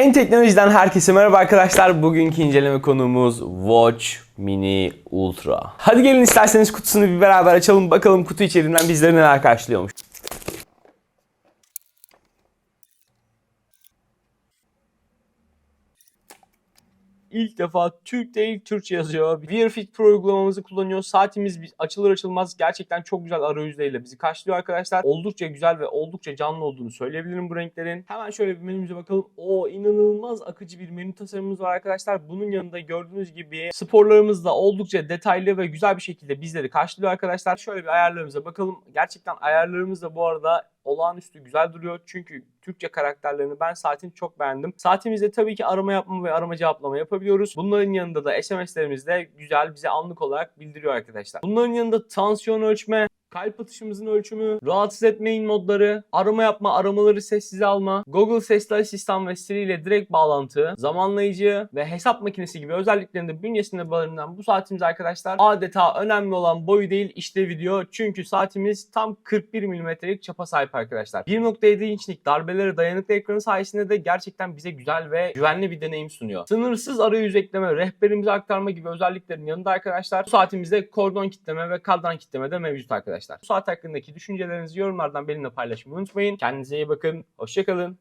En teknolojiden herkese merhaba arkadaşlar. Bugünkü inceleme konumuz Watch Mini Ultra. Hadi gelin isterseniz kutusunu bir beraber açalım. Bakalım kutu içeriğinden bizleri neler karşılıyormuş. İlk defa Türk değil Türkçe yazıyor. Wearfit Pro uygulamamızı kullanıyor. Saatimiz açılır açılmaz gerçekten çok güzel arayüzleriyle bizi karşılıyor arkadaşlar. Oldukça güzel ve oldukça canlı olduğunu söyleyebilirim bu renklerin. Hemen şöyle bir menümüze bakalım. O inanılmaz akıcı bir menü tasarımımız var arkadaşlar. Bunun yanında gördüğünüz gibi sporlarımız da oldukça detaylı ve güzel bir şekilde bizleri karşılıyor arkadaşlar. Şöyle bir ayarlarımıza bakalım. Gerçekten ayarlarımız da bu arada olağanüstü güzel duruyor. Çünkü Türkçe karakterlerini ben saatin çok beğendim. Saatimizde tabii ki arama yapma ve arama cevaplama yapabiliyoruz. Bunların yanında da SMS'lerimiz de güzel bize anlık olarak bildiriyor arkadaşlar. Bunların yanında tansiyon ölçme, kalp atışımızın ölçümü, rahatsız etmeyin modları, arama yapma, aramaları sessize alma, Google Sesli Asistan ve Siri ile direkt bağlantı, zamanlayıcı ve hesap makinesi gibi özelliklerinde bünyesinde barındıran bu saatimiz arkadaşlar adeta önemli olan boyu değil işlevi diyor. Çünkü saatimiz tam 41 mm'lik çapa sahip arkadaşlar. 1.7 inçlik darbelere dayanıklı ekranı sayesinde de gerçekten bize güzel ve güvenli bir deneyim sunuyor. Sınırsız arayüz ekleme, rehberimizi aktarma gibi özelliklerin yanında arkadaşlar bu saatimizde kordon kitleme ve kadran kitleme de mevcut arkadaşlar. Bu saat hakkındaki düşüncelerinizi yorumlardan benimle paylaşmayı unutmayın. Kendinize iyi bakın. Hoşçakalın.